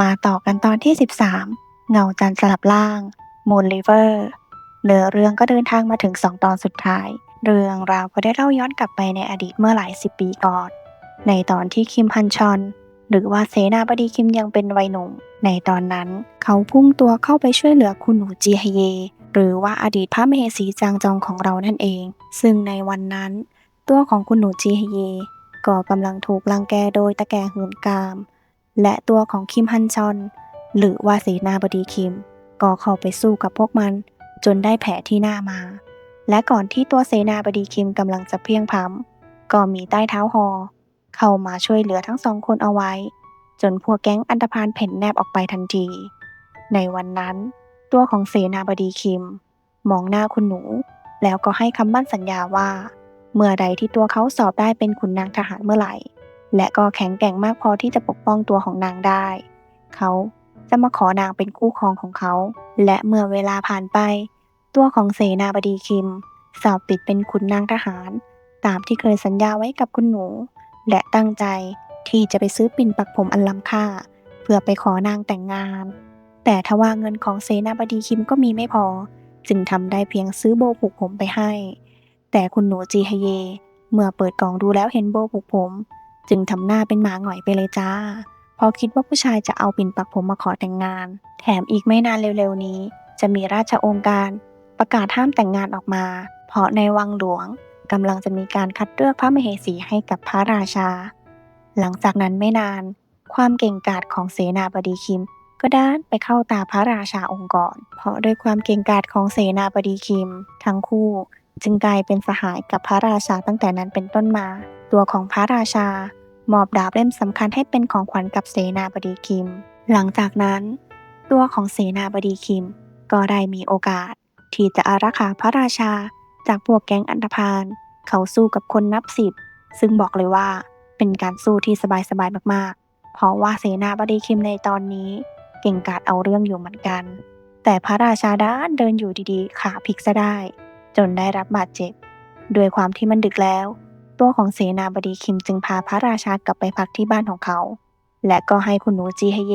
มาต่อกันตอนที่ 13 เงาจันทร์สลับล่างมูนลิเวอร์เนื้อเรื่องก็เดินทางมาถึง 2 ตอนสุดท้าย เรื่องราวก็ได้เล่าย้อนกลับไปในอดีตเมื่อหลายสิบปีก่อน ในตอนที่คิมฮันชอน หรือว่าเสนาบดีคิมยังเป็นวัยหนุ่ม ในตอนนั้นเขาพุ่งตัวเข้าไปช่วยเหลือคุณหนูจีฮเย หรือว่าอดีตพระมเหสีจางจองของเรานั่นเอง ซึ่งในวันนั้น ตัวของคุณหนูจีฮเย ก็กำลังถูกลังแกโดยตะแกหืนกาม และตัวของคิมฮันชอน หรือว่าเสนาบดีคิม ก็เข้าไปสู้กับพวกมัน จนได้แผลที่หน้ามา และก่อนที่ตัวเสนาบดีคิมกำลังจะเพียงพ้ำก็มีใต้เท้าฮอ เข้ามาช่วยเหลือทั้งสองคนเอาไว้ จนพวกแก๊งอันธพาลเพ่นแนบออกไปทันที ในวันนั้น ตัวของเสนาบดีคิม มองหน้าคุณหนู แล้วก็ให้คำมั่นสัญญาว่า เมื่อใดที่ตัวเขาสอบได้เป็นขุนนางทหารเมื่อไหร่ และก็แข็งแกร่งมากพอที่จะปกป้องตัวของนางได้ เขาจะมาขอนางเป็นคู่ครองของเขา และเมื่อเวลาผ่านไป ตัวของเสนาบดีคิม สอบติดเป็นขุนนางทหาร ตามที่เคยสัญญาไว้กับคุณหนู และตั้งใจที่จะไปซื้อปิ่นปักผมอันล้ำค่า เพื่อไปขอนางแต่งงาน แต่ทว่าเงินของเสนาบดีคิมก็มีไม่พอ จึงทำได้เพียงซื้อโบผูกผมไปให้ แต่คุณหนูจีฮเย เมื่อเปิดกล่องดูแล้วเห็นโบผูกผม จึงทำหน้าเป็นหมาหงอยไปเลยจ้าพราะคิดว่าผู้ชายจะเอาปิ่นปักผมมาขอแต่งงาน แถมอีกไม่นานเร็วๆนี้ จะมีราชองค์การประกาศห้ามแต่งงานออกมา เพราะในวังหลวงกำลังจะมีการคัดเลือกพระมเหสีให้กับพระราชา หลังจากนั้นไม่นาน ความเก่งกาจของเสนาบดีคิม ก็ด้านไปเข้าตาพระราชาองค์กรเพราะด้วยความเก่งกาจของเสนาบดีคิม ทั้งคู่ จึงกลายเป็นสหายกับพระราชาตั้งแต่นั้นเป็นต้นมา ตัวของพระราชา มอบดาบเล่มสำคัญให้เป็นของขวัญกับเสนาบดีคิม หลังจากนั้น ตัวของเสนาบดีคิม ก็ได้มีโอกาส ที่จะอารักขาพระราชา จากพวกแก๊งอันธพาลเขาสู้กับคนนับสิบ ซึ่งบอกเลยว่าเป็นการสู้ที่สบายๆมากๆ เพราะว่าเสนาบดีคิมในตอนนี้ เก่งกาจเอาเรื่องอยู่เหมือนกัน แต่พระราชาด้านเดินอยู่ดีๆ ขาพลิกซะได้ จนได้รับบาดเจ็บ ด้วยความที่มันดึกแล้ว ตัวของเสนาบดีคิมจึงพาพระราชากลับไปพักที่บ้านของเขา และก็ให้คุณหนูจีฮเย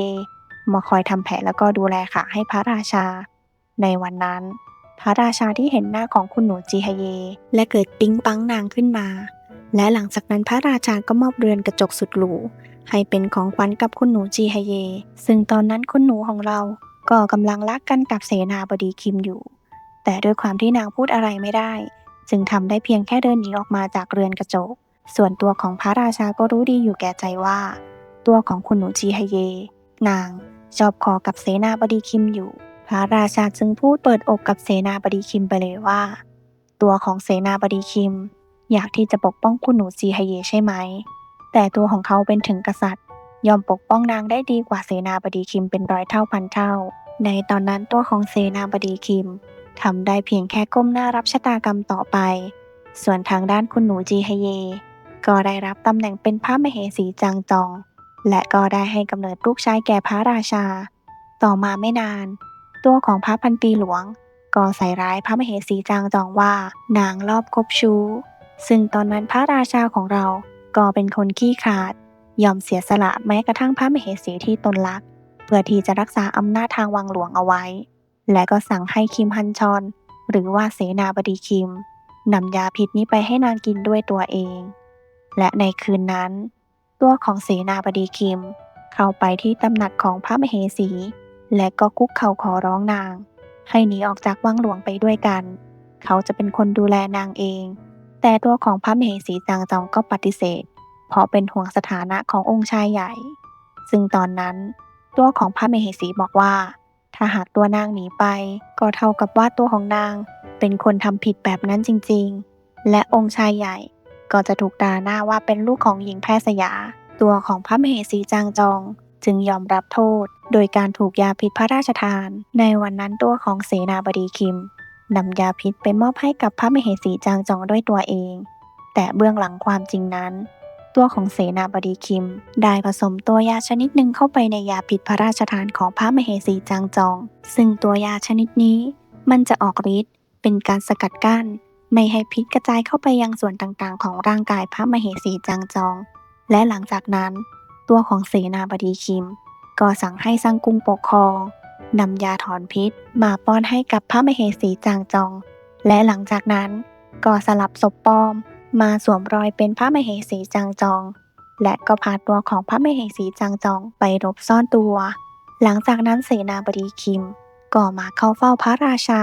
มาคอยทำแผลแล้วก็ดูแลขาให้พระราชา ในวันนั้น พระราชาที่เห็นหน้าของคุณหนูจีฮเย และเกิดปิ๊งปังนางขึ้นมา และหลังจากนั้นพระราชาก็มอบเรือนกระจกสุดหรูให้เป็นของขวัญกับคุณหนูจีฮเย ซึ่งตอนนั้นคุณหนูของเราก็กำลังรักกันกับเสนาบดีคิมอยู่ แต่ด้วยความที่นางพูดอะไรไม่ได้ จึงทำได้เพียงแค่เดินหนีออกมาจากเรือนกระจก ส่วนตัวของพระราชาก็รู้ดีอยู่แก่ใจว่า ตัวของคุณหนูจีฮเย นางชอบคอกับเสนาบดีคิมอยู่ พระราชาจึงพูดเปิดอกกับเสนาบดีคิมไปเลยว่า ตัวของเสนาบดีคิม อยากที่จะปกป้องคุณหนูจีฮเยใช่ไหม แต่ตัวของเขาเป็นถึงกษัตริย์ ยอมปกป้องนางได้ดีกว่าเสนาบดีคิมเป็นร้อยเท่าพันเท่า ในตอนนั้นตัวของเสนาบดีคิม ทำได้เพียงแค่ก้มหน้ารับชะตากรรมต่อไป ส่วนทางด้านคุณหนูจีฮเย ก็ได้รับตำแหน่งเป็นพระมเหสีจางจอง และก็ได้ให้กำเนิดลูกชายแก่พระราชา ต่อมาไม่นาน ตัวของพระพันปีหลวง ก็ใส่ร้ายพระมเหสีจางจองว่า นางรอบคบชู้ ซึ่งตอนนั้นพระราชาของเราก็เป็นคนขี้ขลาด ยอมเสียสละแม้กระทั่งพระมเหสีที่ตนรัก เพื่อที่จะรักษาอำนาจทางวังหลวงเอาไว้ และก็สั่งให้คิมฮันชอน หรือว่าเสนาบดีคิมนำยาพิษนี้ไปให้นางกินด้วยตัวเอง และในคืนนั้น ตัวของเสนาบดีคิม เข้าไปที่ตำหนักของพระมเหสี และก็คุกเข่าขอร้องนาง ให้หนีออกจากวังหลวงไปด้วยกัน เขาจะเป็นคนดูแลนางเอง แต่ตัวของพระมเหสีจางจองก็ปฏิเสธ เพราะเป็นห่วงสถานะขององค์ชายใหญ่ ซึ่งตอนนั้น ตัวของพระมเหสีบอกว่า ถ้าหากตัวนางหนีไป ก็เท่ากับว่าตัวของนาง เป็นคนทำผิดแบบนั้นจริงๆ และองค์ชายใหญ่ ก็จะถูกด่าหน้าว่าเป็นลูกของหญิงแพทย์สยา ตัวของพระมเหสีจางจอง จึงยอมรับโทษ โดยการถูกยาพิษพระราชทาน ในวันนั้นตัวของเสนาบดีคิมนำยาพิษไปมอบให้กับพระมเหสีจางจองด้วยตัวเอง แต่เบื้องหลังความจริงนั้น ตัวของเสนาบดีคิม ได้ผสมตัวยาชนิดหนึ่งเข้าไปในยาพิษพระราชทานของพระมเหสีจางจอง ซึ่งตัวยาชนิดนี้ มันจะออกฤทธิ์เป็นการสกัดกั้น ไม่ให้พิษกระจายเข้าไปยังส่วนต่างๆ ของร่างกายพระมเหสีจางจอง และหลังจากนั้น ตัวของเสนาบดีคิม ก็สั่งให้สังกุงปกครองนำยาถอนพิษมาป้อนให้กับพระมเหสีจางจอง และหลังจากนั้นก็สลับศพปลอม มาสวมรอยเป็นพระมเหสีจางจอง และก็พาตัวของพระมเหสีจางจองไปหลบซ่อนตัว หลังจากนั้นเสนาบดีคิม ก็มาเข้าเฝ้าพระราชา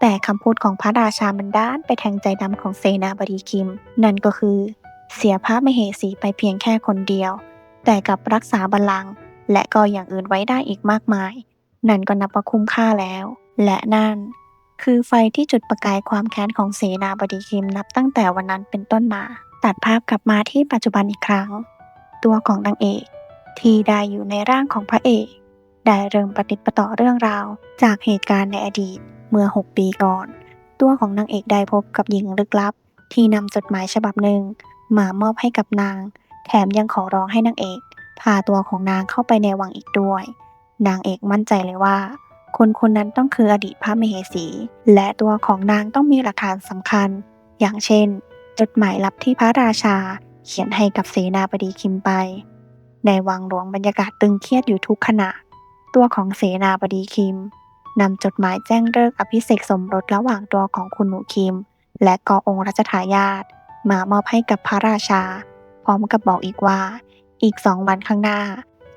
แต่คำพูดของพระราชามันด้านไปแทงใจดำของเสนาบดีคิม นั่นก็คือ เสียพระมเหสีไปเพียงแค่คนเดียว แต่กับรักษาบัลลังก์และก็อย่างอื่นไว้ได้อีกมากมาย นั่นก็นับว่าคุ้มค่าแล้ว และนั่น คือไฟที่จุดประกายความแค้นของเสนาบดีคิมนับตั้งแต่วันนั้นเป็นต้นมา ตัดภาพกลับมาที่ปัจจุบันอีกครั้ง ตัวของนางเอก ที่ได้อยู่ในร่างของพระเอก ได้เริ่มปฏิปต่อเรื่องราว จากเหตุการณ์ในอดีตเมื่อ 6 ปีก่อน ตัวของนางเอกได้พบกับหญิงลึกลับ ที่นำจดหมายฉบับหนึ่ง มามอบให้กับนาง แถมยังขอร้องให้นางเอก พาตัวของนางเข้าไปในวังอีกด้วย นางเอกมั่นใจเลยว่า คนคนนั้นต้องคืออดีตพระมเหสี และตัวของนางต้องมีหลักฐานสำคัญ อย่างเช่น จดหมายลับที่พระราชา เขียนให้กับเสนาบดีคิมไป ในวังหลวงบรรยากาศตึงเครียดอยู่ทุกขณะ ตัวของเสนาบดีคิมนำจดหมายแจ้งเลิกอภิเษกสมรสระหว่างตัวของคุณหนูคิม และกอองค์รัชทายาทมามอบให้กับพระราชา พร้อมกับบอกอีกว่า อีกสองวันข้างหน้า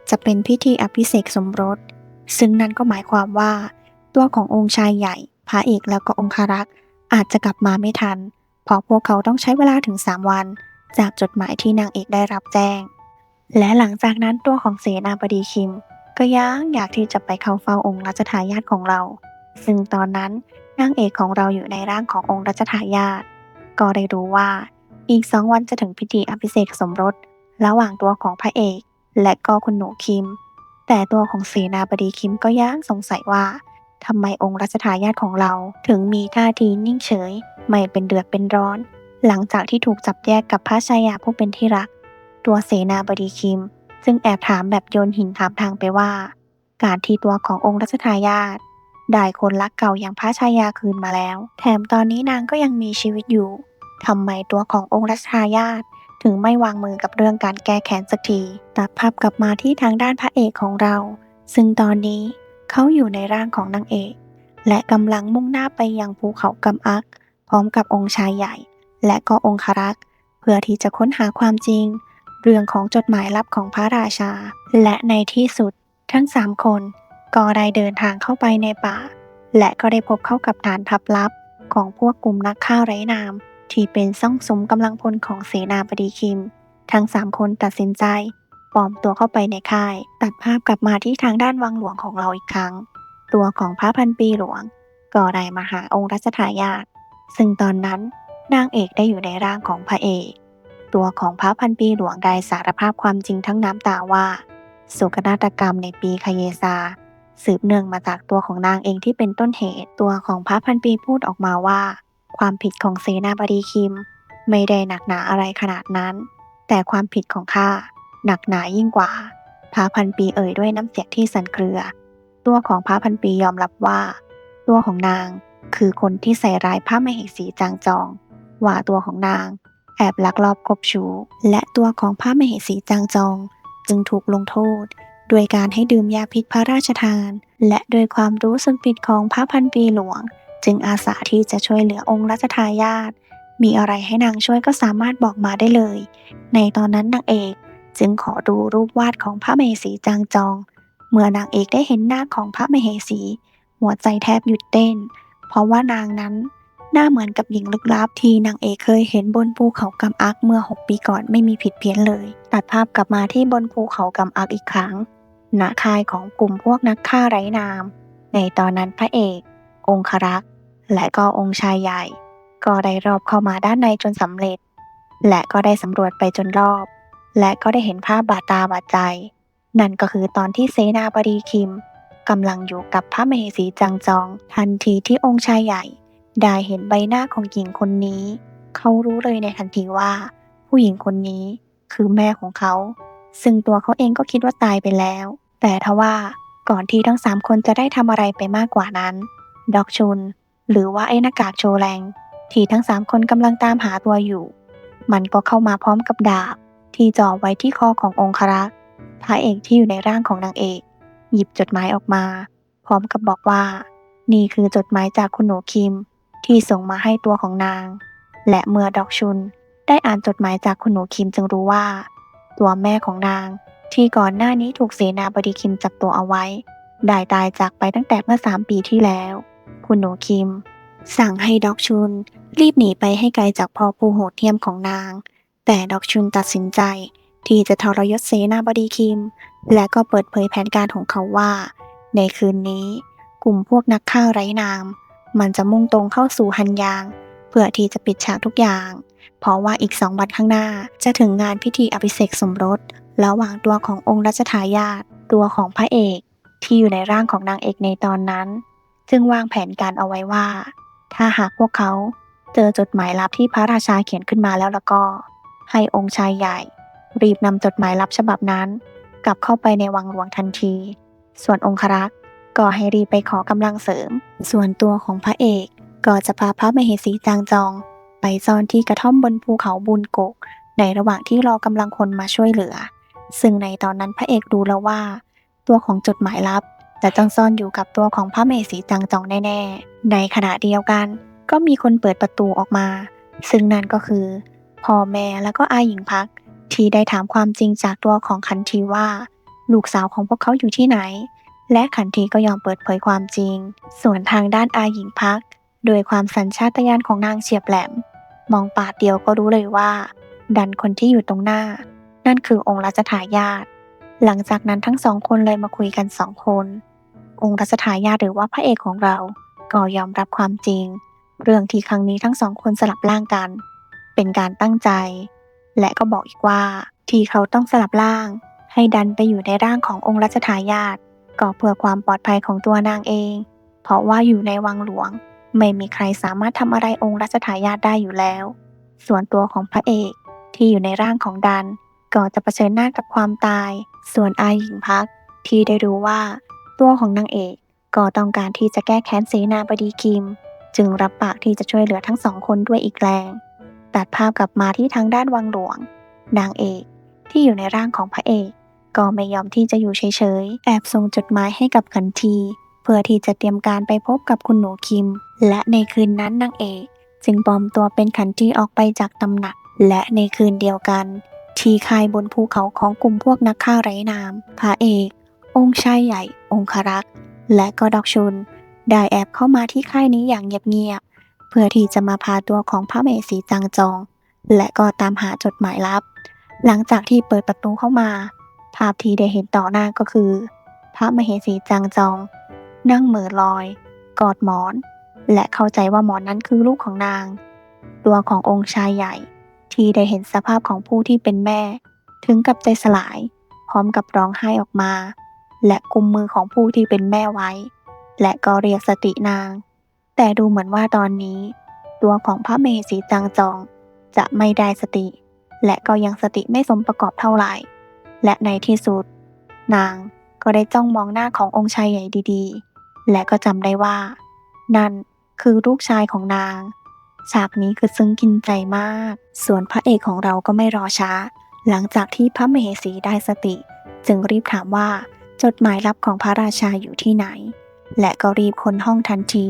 จะเป็นพิธีอภิเษกสมรส ซึ่งนั่นก็หมายความว่า ตัวขององค์ชายใหญ่ พระเอกแล้วก็องคารักษ์อาจจะกลับมาไม่ทัน เพราะพวกเขาต้องใช้เวลาถึง 3 วัน จากจดหมายที่นางเอกได้รับแจ้ง และหลังจากนั้นตัวของเสนาบดีคิม ก็ยังอยากที่จะไปเข้าเฝ้าองค์รัชทายาทของเรา ซึ่งตอนนั้นนางเอกของเราอยู่ในร่างขององค์รัชทายาทก็ได้รู้ว่าอีกสองวันจะถึงพิธีอภิเษกสมรส ระหว่างตัวของพระเอก และก็คุณหนูคิม แต่ตัวของเสนาบดีคิมก็ยังสงสัยว่าทำไมองค์รัชทายาทของเราถึงมีท่าทีนิ่งเฉย ไม่เป็นเดือดเป็นร้อน หลังจากที่ถูกจับแยกกับพระชายาผู้เป็นที่รัก ตัวเสนาบดีคิม จึงแอบถามแบบโยนหินถามทางไปว่า การที่ตัวขององค์รัชทายาทได้คนรักเก่าอย่างพระชายาคืนมาแล้ว แถมตอนนี้นางก็ยังมีชีวิตอยู่ทำไมตัวขององค์รัชทายาท ถึงไม่วางมือกับเรื่องการแก้แค้นสักทีตัดภาพกลับมาที่ทางด้านพระเอกของเรา ซึ่งตอนนี้เขาอยู่ในร่างของนางเอก และกำลังมุ่งหน้าไปยังภูเขากำอัก พร้อมกับองค์ชายใหญ่ และก็องครักษ์เพื่อที่จะค้นหาความจริง เรื่องของจดหมายลับของพระราชา และในที่สุด ทั้งสามคนก็ได้เดินทางเข้าไปในป่า และก็ได้พบเข้ากับฐานทัพลับของพวกกลุ่มนักฆ่าไร้นาม ที่เป็นซ่องสมกำลังพลของเสนาบดีคิม ทั้งสามคนตัดสินใจปลอมตัวเข้าไปในค่าย ตัดภาพกลับมาที่ทางด้านวังหลวงของเราอีกครั้ง ตัวของพระพันปีหลวงก็ได้มาหาองค์รัชทายาทซึ่งตอนนั้นนางเอกได้อยู่ในร่างของพระเอก ตัวของพระพันปีหลวงได้สารภาพความจริงทั้งน้ำตาว่าโศกนาฏกรรมในปีคเยซา สืบเนื่องมาจากตัวของนางเองที่เป็นต้นเหตุ ตัวของพระพันปีพูดออกมาว่า ความผิดของเสนาบดีคิม ไม่ได้หนักหนาอะไรขนาดนั้น แต่ความผิดของข้าหนักหนายิ่งกว่าพระพันปีเอ่ยด้วยน้ำเสียงที่สั่นเครือ ตัวของพระพันปียอมรับว่า ตัวของนางคือคนที่ใส่ร้ายพระมเหสีจางจอง ว่าตัวของนาง แอบลักลอบคบชู้ และตัวของพระมเหสีจางจอง จึงถูกลงโทษด้วยการให้ดื่มยาพิษพระราชทาน และโดยความรู้สึกผิดของพระพันปีหลวง จึงอาสาที่จะช่วยเหลือองค์รัชทายาทมีอะไรให้นางช่วยก็สามารถบอกมาได้เลย ในตอนนั้นนางเอกจึงขอดูรูปวาดของพระมเหสีจางจอง เมื่อนางเอกได้เห็นหน้าของพระมเหสี หัวใจแทบหยุดเต้น เพราะว่านางนั้นหน้าเหมือนกับหญิงลึกลับที่นางเอกเคยเห็นบนภูเขากำอักเมื่อ 6 ปีก่อนไม่มีผิดเพี้ยนเลย ตัดภาพกลับมาที่บนภูเขากำอักอีกครั้งณค่ายของกลุ่มพวกนักฆ่าไร้นาม ในตอนนั้นพระเอก องครักษ์และก็องค์ชายใหญ่ ก็ได้รอบเข้ามาด้านในจนสำเร็จ และก็ได้สำรวจไปจนรอบ และก็ได้เห็นภาพบาดตาบาดใจ นั่นก็คือตอนที่เสนาบดีคิมกำลังอยู่กับพระมเหสีจังจอง ทันทีที่องค์ชายใหญ่ ได้เห็นใบหน้าของหญิงคนนี้ เขารู้เลยในทันทีว่า ผู้หญิงคนนี้คือแม่ของเขา ซึ่งตัวเขาเองก็คิดว่าตายไปแล้ว แต่ทว่าก่อนที่ทั้งสามคนจะได้ทำอะไรไปมากกว่านั้น ดอกชุน หรือว่าไอ้หน้ากากโชแรง ที่ทั้งสามคนกำลังตามหาตัวอยู่ มันก็เข้ามาพร้อมกับดาบ ที่จ่อไว้ที่คอขององครักษ์พระเอกที่อยู่ในร่างของนางเอก หยิบจดหมายออกมา พร้อมกับบอกว่า นี่คือจดหมายจากคุณหนูคิม ที่ส่งมาให้ตัวของนาง และเมื่อดอกชุน ได้อ่านจดหมายจากคุณหนูคิมจึงรู้ว่า ตัวแม่ของนาง ที่ก่อนหน้านี้ถูกเสนาบดีคิมจับตัวเอาไว้ได้ตายจากไปตั้งแต่เมื่อสามปีที่แล้ว คุณหนูคิม สั่งให้ดอกชุน รีบหนีไปให้ไกลจากพ่อผู้โหดเหี้ยมของนาง แต่ดอกชุนตัดสินใจ ที่จะทรยศเสนาบดีคิม และก็เปิดเผยแผนการของเขาว่า ในคืนนี้ กลุ่มพวกนักฆ่าไร้นาม มันจะมุ่งตรงเข้าสู่ฮันยาง เพื่อที่จะปิดฉากทุกอย่าง เพราะว่าอีกสองวันข้างหน้าจะถึงงานพิธีอภิเษกสมรสระหว่างตัวขององค์รัชทายาทตัวของพระเอก ที่อยู่ในร่างของนางเอกในตอนนั้น จึงวางแผนการเอาไว้ว่า ถ้าหากพวกเขาเจอจดหมายลับที่พระราชาเขียนขึ้นมาแล้วแล้วก็ ให้องค์ชายใหญ่ รีบนำจดหมายลับฉบับนั้น กลับเข้าไปในวังหลวงทันที ส่วนองครักษ์ก็ให้รีบไปขอกำลังเสริม ส่วนตัวของพระเอกก็จะพาพระมเหสีจางจอง ไปซ่อนที่กระท่อมบนภูเขาบุญกก ในระหว่างที่รอกำลังคนมาช่วยเหลือ ซึ่งในตอนนั้นพระเอกรู้แล้วว่า ตัวของจดหมายลับ จะต้องซ่อนอยู่กับตัวของพระเมสีจางจองแน่ๆ ในขณะเดียวกัน ก็มีคนเปิดประตูออกมา ซึ่งนั่นก็คือพ่อแม่แล้วก็อาหญิงพัก ที่ได้ถามความจริงจากตัวของขันทีว่า ลูกสาวของพวกเขาอยู่ที่ไหน และขันทีก็ยอมเปิดเผยความจริง ส่วนทางด้านอาหญิงพัก โดยความสัญชาตญาณของนางเฉียบแหลม มองปาดเดียวก็รู้เลยว่า ดันคนที่อยู่ตรงหน้า นั่นคือองค์รัชทายาทหลังจากนั้นทั้งสองคนเลยมาคุยกันสองคน องค์รัชทายาทหรือว่าพระเอกของเรา ก็ยอมรับความจริง เรื่องที่ครั้งนี้ทั้งสองคนสลับร่างกัน เป็นการตั้งใจ และก็บอกอีกว่าที่เขาต้องสลับร่าง ให้ดันไปอยู่ในร่างขององค์รัชทายาทก็เพื่อความปลอดภัยของตัวนางเอง เพราะว่าอยู่ในวังหลวง ไม่มีใครสามารถทำอะไรองค์รัชทายาทได้อยู่แล้ว ส่วนตัวของพระเอกที่อยู่ในร่างของดัน ก็จะเผชิญหน้ากับความตาย ส่วนอาหญิงพักที่ได้รู้ว่า ตัวของนางเอก ก็ต้องการที่จะแก้แค้นเสนาบดีคิม จึงรับปากที่จะช่วยเหลือทั้งสองคนด้วยอีกแรง ตัดภาพกลับมาที่ทางด้านวังหลวง นางเอกที่อยู่ในร่างของพระเอก ก็ไม่ยอมที่จะอยู่เฉยๆ แอบส่งจดหมายให้กับขันที เพื่อที่จะเตรียมการไปพบกับคุณหนูคิม และในคืนนั้นนางเอกจึงปลอมตัวเป็นขันทีออกไปจากตำหนัก และในคืนเดียวกัน ที่คายบนภูเขาของกลุ่มพวกนักฆ่าไร้นามพระเอก องค์ชายใหญ่ องครักษ์ และก็ดอกชุน ได้แอบเข้ามาที่ค่ายนี้อย่างเงียบๆ เพื่อที่จะมาพาตัวของพระเมสีจางจอง และก็ตามหาจดหมายลับ หลังจากที่เปิดประตูเข้ามา ภาพที่ได้เห็นต่อหน้าก็คือ พระมเหสีจางจอง นั่งเหม่อลอย กอดหมอน และเข้าใจว่าหมอนนั้นคือลูกของนาง ตัวขององค์ชายใหญ่ ที่ได้เห็นสภาพของผู้ที่เป็นแม่ ถึงกับใจสลาย พร้อมกับร้องไห้ออกมา และกุมมือของผู้ที่เป็นแม่ไว้ และก็เรียกสตินาง แต่ดูเหมือนว่าตอนนี้ ตัวของพระเมสีจางจอง จะไม่ได้สติ และก็ยังสติไม่สมประกอบเท่าไหร่ และในที่สุด นางก็ได้จ้องมองหน้าขององค์ชายใหญ่ดีๆ และก็จำได้ว่า นั่นคือลูกชายของนาง ฉากนี้คือซึ้งกินใจมาก ส่วนพระเอกของเราก็ไม่รอช้า หลังจากที่พระมเหสีได้สติ จึงรีบถามว่า จดหมายลับของพระราชาอยู่ที่ไหน และก็รีบค้นห้องทันที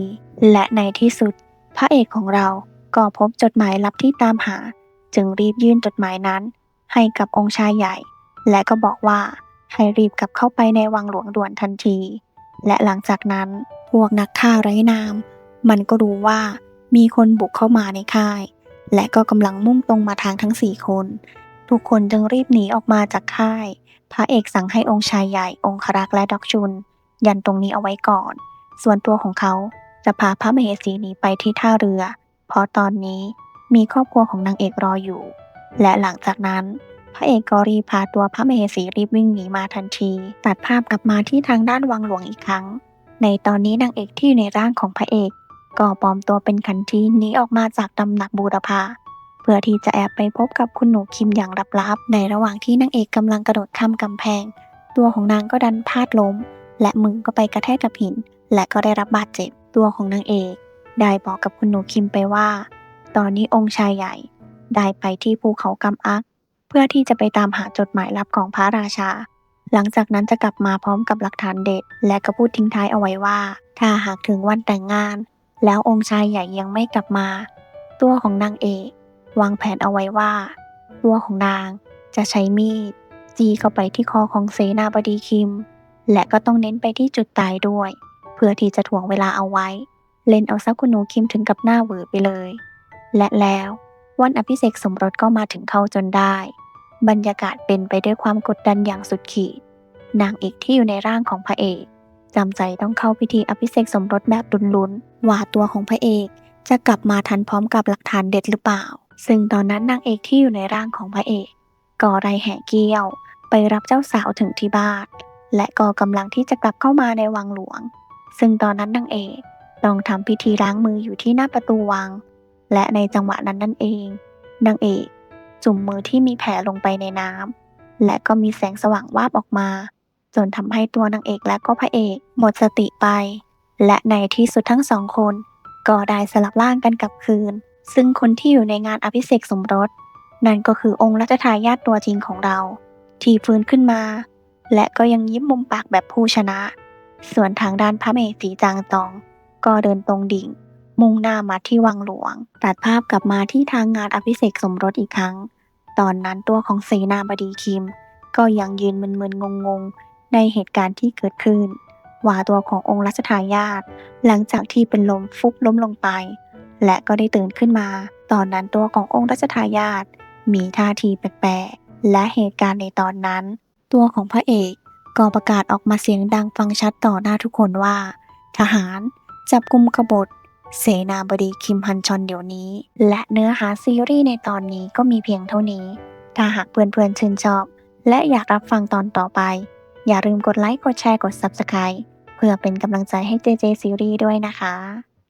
และในที่สุด พระเอกของเราก็พบจดหมายลับที่ตามหา จึงรีบยื่นจดหมายนั้น ให้กับองค์ชายใหญ่ และก็บอกว่าให้รีบกลับเข้าไปในวังหลวงด่วนทันที และหลังจากนั้นพวกนักฆ่าไร้นาม มันก็รู้ว่ามีคนบุกเข้ามาในค่าย และก็กำลังมุ่งตรงมาทางทั้งสี่คน ทุกคนจึงรีบหนีออกมาจากค่าย พระเอกสั่งให้องค์ชายใหญ่ องครักษ์และดอกชุน ยันตรงนี้เอาไว้ก่อน ส่วนตัวของเขาจะพาพระมเหสีหนีไปที่ท่าเรือ เพราะตอนนี้มีครอบครัวของนางเอกรออยู่ และหลังจากนั้น พระเอกก็รีพาตัวพระมเหสีรีบวิ่งหนีมาทันที ตัดภาพกลับมาที่ทางด้านวังหลวงอีกครั้ง ในตอนนี้นางเอกที่อยู่ในร่างของพระเอก ก็ปลอมตัวเป็นขันทีหนีออกมาจากตำหนักบูรพา พื่อที่จะแอบไปพบกับคุณหนูคิมอย่างลับๆ ในระหว่างที่นางเอกกำลังกระโดดข้ามกำแพง ตัวของนางก็ดันพลาดล้ม และมือก็ไปกระแทกกับหิน และก็ได้รับบาดเจ็บ ตัวของนางเอก ได้บอกกับคุณหนูคิมไปว่า ตอนนี้องค์ชายใหญ่ ได้ไปที่ภูเขากำอัก เพื่อที่จะไปตามหาจดหมายลับของพระราชา หลังจากนั้นจะกลับมาพร้อมกับหลักฐานเด็ด และก็พูดทิ้งท้ายเอาไว้ว่า ถ้าหากถึงวันแต่งงาน แล้วองค์ชายใหญ่ยังไม่กลับมา ตัวของนางเอก วางแผนเอาไว้ว่า ตัวของนางจะใช้มีด จี้เข้าไปที่คอของเสนาบดีคิม และก็ต้องเน้นไปที่จุดตายด้วย เพื่อที่จะถ่วงเวลาเอาไว้ เล่นเอาซักคุณหนูคิมถึงกับหน้าเหวอไปเลย และแล้ววันอภิเษกสมรสก็มาถึงเข้าจนได้ บรรยากาศเป็นไปด้วยความกดดันอย่างสุดขีด นางเอกที่อยู่ในร่างของพระเอกจำใจต้องเข้าพิธีอภิเษกสมรสแบบลุ้นๆว่าตัวของพระเอกจะกลับมาทันพร้อมกับหลักฐานเด็ดหรือเปล่า ซึ่งตอนนั้นนางเอกที่อยู่ในร่างของพระเอกก็ไรแห่เกี้ยว ไปรับเจ้าสาวถึงที่บ้านและก็กำลังที่จะกลับเข้ามาในวังหลวง ซึ่งตอนนั้นนางเอกต้องทำพิธีล้างมืออยู่ที่หน้าประตูวัง และในจังหวะนั้นนั่นเองนางเอกจุ่มมือที่มีแผลลงไปในน้ำและก็มีแสงสว่างวาบออกมา จนทำให้ตัวนางเอกและก็พระเอกหมดสติไป และในที่สุดทั้งสองคน ก็ได้สลับร่างกันกลับคืน ซึ่งคนที่อยู่ในงานอภิเษกสมรส นั่นก็คือองค์รัชทายาทตัวจริงของเรา ที่ฟื้นขึ้นมา และก็ยังยิ้มมุมปากแบบผู้ชนะ ส่วนทางด้านพระเมสีจางตอง ก็เดินตรงดิ่ง มุ่งหน้ามาที่วังหลวง ตัดภาพกลับมาที่ทางงานอภิเษกสมรสอีกครั้ง ตอนนั้นตัวของเสนาบดีคิม ก็ยังยืนมึนๆงงๆ ในเหตุการณ์ที่เกิดขึ้นว่าตัวขององค์รัชทายาทหลังจากที่เป็นลมฟุบล้มลงไป และก็ได้ตื่นขึ้นมา ตอนนั้นตัวขององค์รัชทายาทมีท่าทีแปลกๆ และเหตุการณ์ในตอนนั้น ตัวของพระเอกก็ประกาศออกมาเสียงดังฟังชัดต่อหน้าทุกคนว่า ทหารจับกุมกบฏ เสนาบดีคิมฮันชอนเดี๋ยวนี้ และเนื้อหาซีรีส์ในตอนนี้ก็มีเพียงเท่านี้ ถ้าหากเพื่อนๆชื่นชอบ และอยากรับฟังตอนต่อไป อย่าลืมกดไลค์กดแชร์กด Subscribe เพื่อเป็นกำลังใจให้ JJ ซีรีส์ด้วยนะคะ